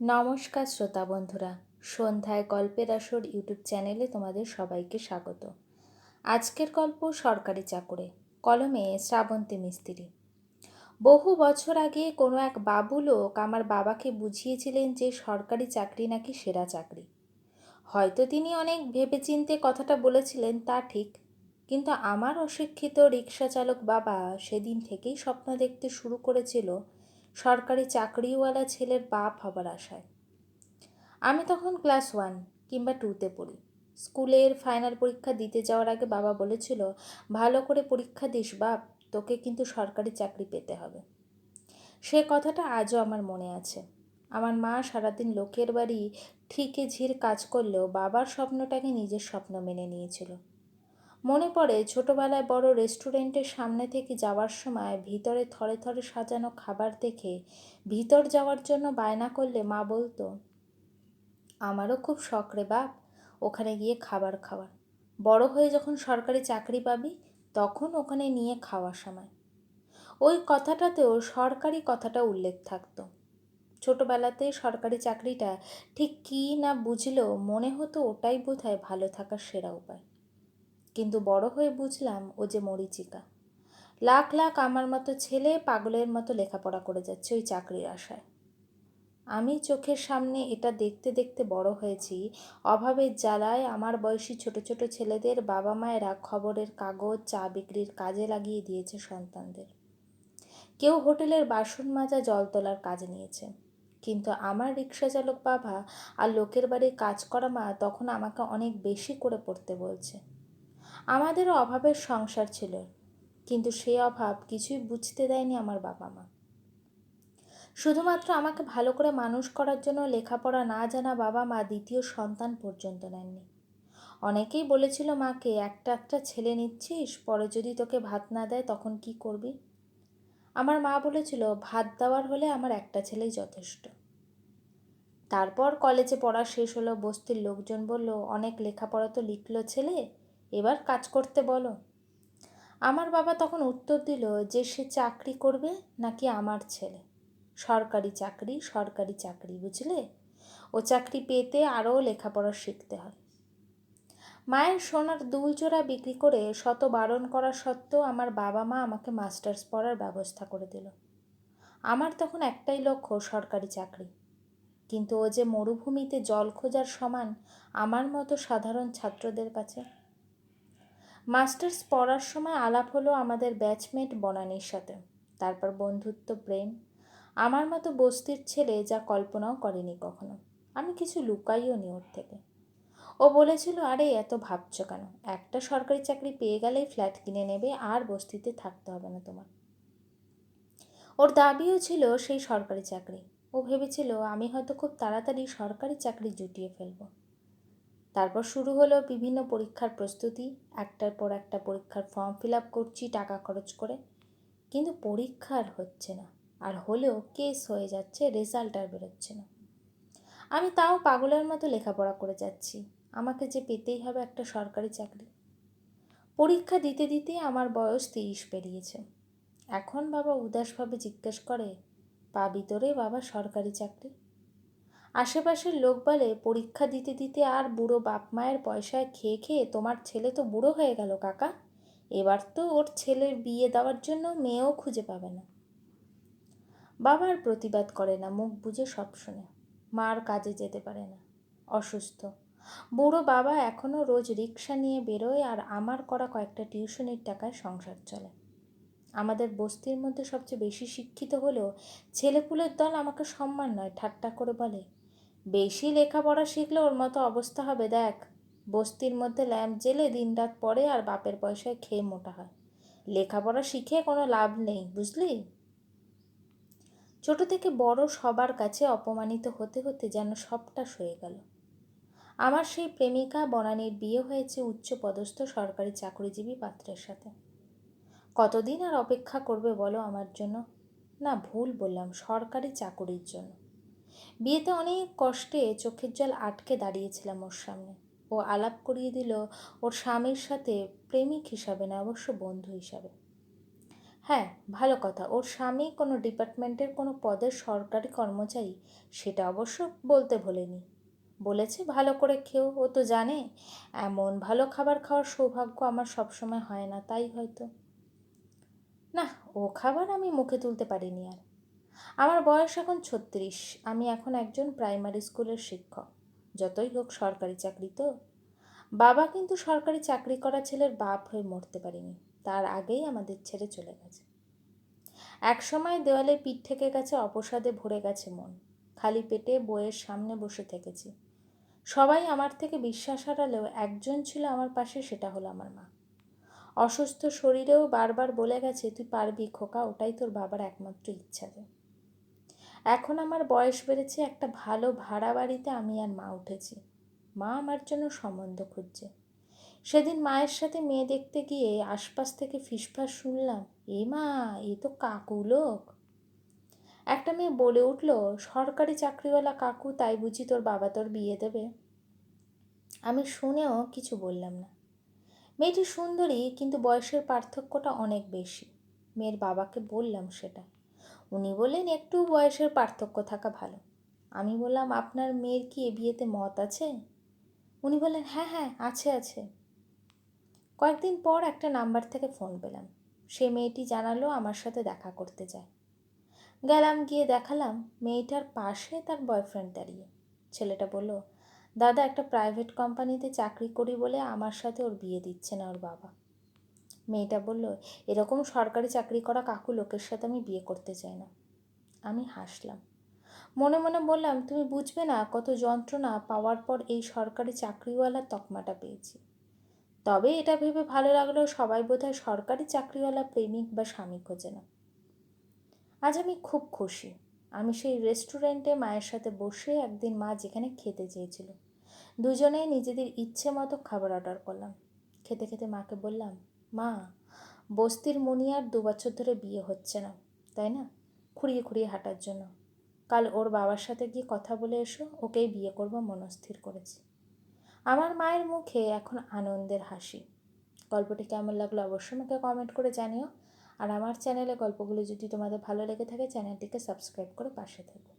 নমস্কার শ্রোতা বন্ধুরা, সন্ধ্যায় গল্পের আসর ইউটিউব চ্যানেলে তোমাদের সবাইকে স্বাগত। আজকের গল্প সরকারি চাকরে, কলমে শ্রাবন্তী মিস্ত্রি। বহু বছর আগে কোনো এক বাবু লোক আমার বাবাকে বুঝিয়েছিলেন যে সরকারি চাকরি নাকি সেরা চাকরি। হয়তো তিনি অনেক ভেবেচিন্তে কথাটা বলেছিলেন তা ঠিক, কিন্তু আমার অশিক্ষিত রিক্সা চালক বাবা সেদিন থেকেই স্বপ্ন দেখতে শুরু করেছিল সরকারি চাকরিওয়ালা ছেলের বাপ হবার আশায়। আমি তখন ক্লাস ওয়ান কিংবা টুতে পড়ি। স্কুলের ফাইনাল পরীক্ষা দিতে যাওয়ার আগে বাবা বলেছিল, ভালো করে পরীক্ষা দিস বাপ, তোকে কিন্তু সরকারি চাকরি পেতে হবে। সে কথাটা আজও আমার মনে আছে। আমার মা সারাদিন লোকের বাড়ি ঠিকে ঝির কাজ করলেও বাবার স্বপ্নটাকে নিজের স্বপ্ন মেনে নিয়েছিল। মনে পড়ে ছোটবেলায় বড় রেস্টুরেন্টের সামনে থেকে যাওয়ার সময় ভিতরে থরে থরে সাজানো খাবার দেখে ভিতর যাওয়ার জন্য বায়না করলে মা বলতো, আমারও খুব শখ রে বাপ, ওখানে গিয়ে খাবার খাওয়ার। বড় হয়ে যখন সরকারি চাকরি পাবি, তখন ওখানে নিয়ে খাওয়ার সময়। ওই কথাটাতেও সরকারি কথাটা উল্লেখ থাকতো। ছোটোবেলাতে সরকারি চাকরিটা ঠিক কী না বুঝলেও মনে হতো ওটাই বোধহয় ভালো থাকার সেরা উপায়। কিন্তু বড় হয়ে বুঝলাম ও যে মরিচিকা। লাখ লাখ আমার মতো ছেলে পাগলের মতো লেখাপড়া করে যাচ্ছে ওই চাকরির আশায়। আমি চোখের সামনে এটা দেখতে দেখতে বড় হয়েছি, অভাবের জ্বালায় আমার বয়সী ছোট ছোট ছেলেদের বাবা মায়েরা খবরের কাগজ, চা বিক্রির কাজে লাগিয়ে দিয়েছে সন্তানদের। কেউ হোটেলের বাসন মাজা, জল তোলার কাজ নিয়েছে। কিন্তু আমার রিক্সা চালক বাবা আর লোকের বাড়ির কাজ করা মা তখন আমাকে অনেক বেশি করে পড়তে বলছে। আমাদেরও অভাবের সংসার ছিল, কিন্তু সেই অভাব কিছুই বুঝতে দেয়নি আমার বাবা মা। শুধুমাত্র আমাকে ভালো করে মানুষ করার জন্য লেখাপড়া না জানা বাবা মা দ্বিতীয় সন্তান পর্যন্ত নেননি। অনেকেই বলেছিল মাকে একটা একটা ছেলে নিচ্ছিস, পরে যদি তোকে ভাত না দেয় তখন কি করবি? আমার মা বলেছিল, ভাত দেওয়ার হলে আমার একটা ছেলেই যথেষ্ট। তারপর কলেজে পড়া শেষ হলো, বস্তির লোকজন বলল, অনেক লেখাপড়া তো লিখলো ছেলে এবার কাজ করতে বলো। আমার বাবা তখন উত্তর দিল যে সে চাকরি করবে নাকি আমার ছেলে। সরকারি চাকরি সরকারি চাকরি, বুঝলে? ও চাকরি পেতে আরও লেখাপড়া শিখতে হয়। মায়ের সোনার দুলচোরা বিক্রি করে শত বারণ করা সত্ত্বেও আমার বাবা মা আমাকে মাস্টার্স পড়ার ব্যবস্থা করে দিল। আমার তখন একটাই লক্ষ্য, সরকারি চাকরি। কিন্তু ও যে মরুভূমিতে জল খোঁজার সমান আমার মতো সাধারণ ছাত্রদের কাছে মাস্টার্স পড়ার সময় আলাপ হলো আমাদের ব্যাচমেট বনানির সাথে। তারপর বন্ধুত্ব, প্রেম। আমার মতো বস্তির ছেলে যা কল্পনাও করেনি কখনো। আমি কিছু লুকাইও নি ওর থেকে। ও বলেছিল, আরে, এত ভাবছ কেন? একটা সরকারি চাকরি পেয়ে গেলেই ফ্ল্যাট কিনে নেবে, আর বস্তিতে থাকতে হবে না তোমার। ওর দাবিও ছিল সেই সরকারি চাকরি। ও ভেবেছিল, আমি হয়তো খুব তাড়াতাড়ি সরকারি চাকরি জুটিয়ে ফেলব। তারপর শুরু হলো বিভিন্ন পরীক্ষার প্রস্তুতি। একটার পর একটা পরীক্ষার ফর্ম ফিল আপ করছি টাকা খরচ করে। কিন্তু পরীক্ষা আর হচ্ছে না। আর হলেও কেস হয়ে যাচ্ছে রেজাল্ট আর বেরোচ্ছে না। আমি তাও পাগলের মতো লেখাপড়া করে যাচ্ছি। আমাকে যে পেতেই হবে একটা সরকারি চাকরি। পরীক্ষা দিতে দিতে আমার বয়স তিরিশ পেরিয়েছে। এখন বাবা উদাসভাবে জিজ্ঞেস করে, পাবি তোরে বাবা সরকারি চাকরি? আশেপাশের লোক বলে, পরীক্ষা দিতে দিতে আর বুড়ো বাপ মায়ের পয়সায় খেয়ে খেয়ে তোমার ছেলে তো বুড়ো হয়ে গেল, কাকা। এবার তো ওর ছেলের বিয়ে দেওয়ার জন্য মেয়েও খুঁজে পাবে না। বাবার প্রতিবাদ করে না, মুখ বুঝে সব শুনে। মার কাজে যেতে পারে না, অসুস্থ। বুড়ো বাবা এখনও রোজ রিক্সা নিয়ে বেরোয় আর আমার করা কয়েকটা টিউশনির টাকায় সংসার চলে। আমাদের বস্তির মধ্যে সবচেয়ে বেশি শিক্ষিত হলেও ছেলেপুলের দল আমাকে সম্মান নয়, ঠাট্টা করে বলে বেশি লেখাপড়া শিখলে ওর মতো অবস্থা হবে, দেখ। বস্তির মধ্যে ল্যাম্প জেলে দিনরাত পড়ে আর বাপের পয়সায় খেয়ে মোটা হয়। লেখাপড়া শিখে কোনো লাভ নেই, বুঝলি? ছোট থেকে বড় সবার কাছে অপমানিত হতে হতে যেন সবটা সয়ে গেল। আমার সেই প্রেমিকা বনানীর বিয়ে হয়েছে উচ্চ পদস্থ সরকারি চাকরিজীবী পাত্রের সাথে। কতদিন আর অপেক্ষা করবে বলো আমার জন্য? না, ভুল বললাম, সরকারি চাকরির জন্য। বিয়েতে অনেক কষ্টে চোখের জল আটকে দাঁড়িয়েছিলাম ওর সামনে। ও আলাপ করিয়ে দিল, ওর স্বামীর সাথে প্রেমিক হিসাবে না অবশ্য বন্ধু হিসাবে। হ্যাঁ ভালো কথা। ওর স্বামী কোনো ডিপার্টমেন্টের কোনো পদের সরকারি কর্মচারী, সেটা অবশ্য বলতে ভোলেনি। বলেছে, ভালো করে খেও, ও তো জানে। এমন ভালো খাবার খাওয়ার সৌভাগ্য আমার সবসময় হয় না, তাই হয়তো। না ও খাবার আমি মুখে তুলতে পারিনি আর। আমার বয়স এখন ছত্রিশ। আমি এখন একজন প্রাইমারি স্কুলের শিক্ষক। যতই হোক সরকারি চাকরি তো। বাবা কিন্তু সরকারি চাকরি করা ছেলের বাপ হয়ে মরতে পারেনি। তার আগেই আমাদের ছেড়ে চলে গেছে। এক সময় দেওয়ালে পিঠ থেকে গেছে, অপসাদে ভরে গেছে মন। খালি পেটে বইয়ের সামনে বসে থেকেছি। সবাই আমার থেকে বিশ্বাস হারালেও একজন ছিল আমার পাশে, সেটা হলো আমার মা। অসুস্থ শরীরেও বারবার বলে গেছে, তুই পারবি খোকা, ওটাই তোর বাবার একমাত্র ইচ্ছা রে এখন আমার বয়স বেড়েছে, একটা ভালো ভাড়া বাড়িতে আমি আর মা উঠেছি। মা আমার জন্য সম্বন্ধ খুঁজছে। সেদিন মায়ের সাথে মেয়ে দেখতে গিয়ে আশপাশ থেকে ফিসফাস শুনলাম, এ মা, এ তো কাকু লোক। একটা মেয়ে বলে উঠল, সরকারি চাকরিওয়ালা কাকু, তাই বুঝি তোর বাবা তোর বিয়ে দেবে? আমি শুনেও কিছু বললাম না। মেয়েটি সুন্দরী, কিন্তু বয়সের পার্থক্যটা অনেক বেশি। মেয়ের বাবাকে বললাম সেটা। উনি বললেন, একটু বয়সের পার্থক্য থাকা ভালো। আমি বললাম, আপনার মেয়ের কি এ বিয়েতে মত আছে? উনি বললেন হ্যাঁ হ্যাঁ আছে আছে। কয়েকদিন পর একটা নাম্বার থেকে ফোন পেলাম। সে মেয়েটি জানালো, আমার সাথে দেখা করতে যায়। গেলাম, গিয়ে দেখালাম, মেয়েটার পাশে তার বয়ফ্রেন্ড দাঁড়িয়ে। ছেলেটা বলল, দাদা, একটা প্রাইভেট কোম্পানিতে চাকরি করি বলে আমার সাথে ওর বিয়ে দিচ্ছে না ওর বাবা। মেয়েটা বলল, এরকম সরকারি চাকরি করা কাকু লোকের সাথে আমি বিয়ে করতে চাই না। আমি হাসলাম। মনে মনে বললাম, তুমি বুঝবে না কত যন্ত্রণা পাওয়ার পর এই সরকারি চাকরিওয়ালা তকমাটা পেয়েছি। তবে এটা ভেবে ভালো লাগলেও সবাই বোধহয় সরকারি চাকরিওয়ালা প্রেমিক বা স্বামী খোঁজে না। আজ আমি খুব খুশি। আমি সেই রেস্টুরেন্টে মায়ের সাথে বসে একদিন মা যেখানে খেতে চেয়েছিল, দুজনেই নিজেদের ইচ্ছে মতো খাবার অর্ডার করলাম। খেতে খেতে মাকে বললাম মা, বস্তির মনিয়ার দু বছর ধরে বিয়ে হচ্ছে না, তাই না? খুঁড়িয়ে খুঁড়িয়ে হাঁটার জন্য। কাল ওর বাবার সাথে গিয়ে কথা বলে এসো, ওকেই বিয়ে করব মনস্থির করেছি। আমার মায়ের মুখে এখন আনন্দের হাসি। গল্পটি কেমন লাগল অবশ্যই আমাকে কমেন্ট করে জানিও। আর আমার চ্যানেলে গল্পগুলো যদি তোমাদের ভালো লেগে থাকে চ্যানেলটিকে সাবস্ক্রাইব করে পাশে থাকো।